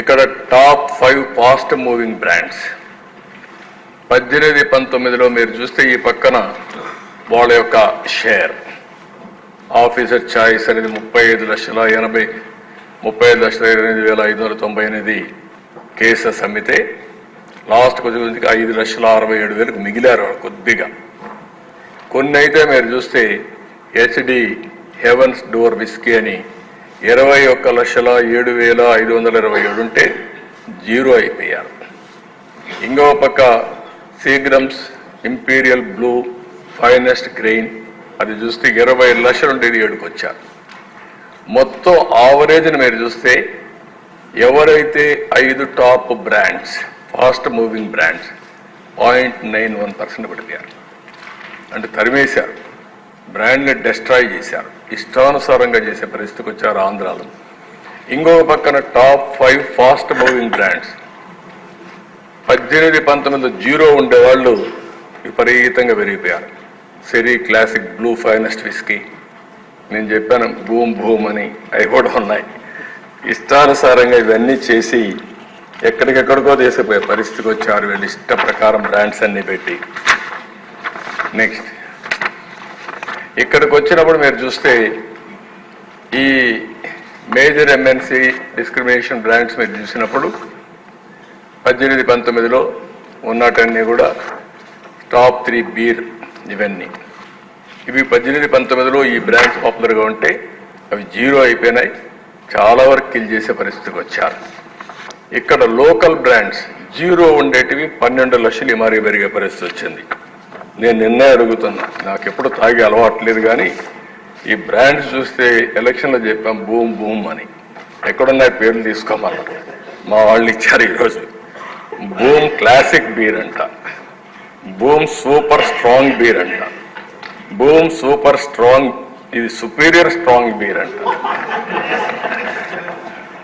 ఇక్కడ top five fast moving brands. పద్దెనిమిది పంతొమ్మిదిలో మీరు చూస్తే ఈ పక్కన వాళ్ళ యొక్క షేర్. ఆఫీసర్ ఛాయిస్ అనేది ముప్పై ఐదు లక్షల ఎనభై ముప్పై ఐదు లక్షల ఎనిమిది వేల ఐదు వందల తొంభై ఎనిమిది కేసెస్ అమ్మితే లాస్ట్ కొద్ది ఐదు లక్షల అరవై ఏడు వేలకు మిగిలారు కొద్దిగా. కొన్ని అయితే మీరు చూస్తే హెచ్డి హెవెన్స్ డోర్ విస్కీ అని ఇరవై ఒక్క లక్షల ఏడు వేల ఐదు వందల ఇరవై ఏడు ఉంటే జీరో అయిపోయారు. ఇంకో పక్క Seagram's imperial blue finest grain అది చూస్తే ఇరవై లక్షలు ఉండేది ఏడుకు వచ్చారు. మొత్తం ఆవరేజ్ని మీరు చూస్తే ఎవరైతే ఐదు top brands fast moving brands point nine one percent పడిపోయారు. అంటే తరిమేశారు. బ్రాండ్ని డెస్ట్రాయ్ చేశారు. ఇష్టానుసారంగా చేసే పరిస్థితికి వచ్చారు ఆంధ్రాలో. ఇంకో పక్కన top five fast moving brands. పద్దెనిమిది పంతొమ్మిది జీరో ఉండేవాళ్ళు విపరీతంగా పెరిగిపోయారు. సెరీ క్లాసిక్ బ్లూ ఫైనెస్ట్ విస్కీ. నేను చెప్పాను భూమ్ భూమ్ అని అవి కూడా ఉన్నాయి. ఇష్టానుసారంగా ఇవన్నీ చేసి ఎక్కడికెక్కడికో తీసిపోయే పరిస్థితికి వచ్చారు వీళ్ళు. ఇష్ట ప్రకారం బ్రాండ్స్ అన్నీ పెట్టి. నెక్స్ట్. ఇక్కడికి వచ్చినప్పుడు మీరు చూస్తే ఈ మేజర్ ఎంఎన్సి డిస్క్రిమినేషన్ బ్రాండ్స్ మీరు చూసినప్పుడు పద్దెనిమిది పంతొమ్మిదిలో ఉన్నటన్నీ కూడా టాప్ త్రీ బీర్ ఇవన్నీ. ఇవి పద్దెనిమిది పంతొమ్మిదిలో ఈ బ్రాండ్స్ పాపులర్గా ఉంటే అవి జీరో అయిపోయినాయి. చాలా వరకు కిల్ చేసే పరిస్థితికి వచ్చారు. ఇక్కడ లోకల్ బ్రాండ్స్ జీరో ఉండేటివి పన్నెండు లక్షలు ఇమారీ పెరిగే పరిస్థితి వచ్చింది. నేను నిన్నే అడుగుతున్నా. నాకు ఎప్పుడు తాగే అలవాట్లేదు కానీ ఈ బ్రాండ్స్ చూస్తే ఎలక్షన్లో చెప్పాం బూమ్ బూమ్ అని. ఎక్కడున్నాయి పేర్లు తీసుకోమన్నా మా వాళ్ళు ఇచ్చారు ఈరోజు. బూమ్ క్లాసిక్ బీర్ అంట. బూమ్ సూపర్ స్ట్రాంగ్ బీర్ అంట. భూమ్ సూపర్ స్ట్రాంగ్ ఇది సుపీరియర్ స్ట్రాంగ్ బీర్ అంట.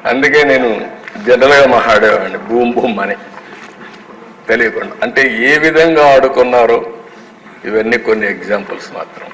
అందుకే నేను జనరల్గా మాట్లాడేవాడిని బూమ్ భూమ్ అని. తెలియకుండా. అంటే ఏ విధంగా ఆడుకున్నారో ఇవన్నీ కొన్ని ఎగ్జాంపుల్స్ మాత్రం.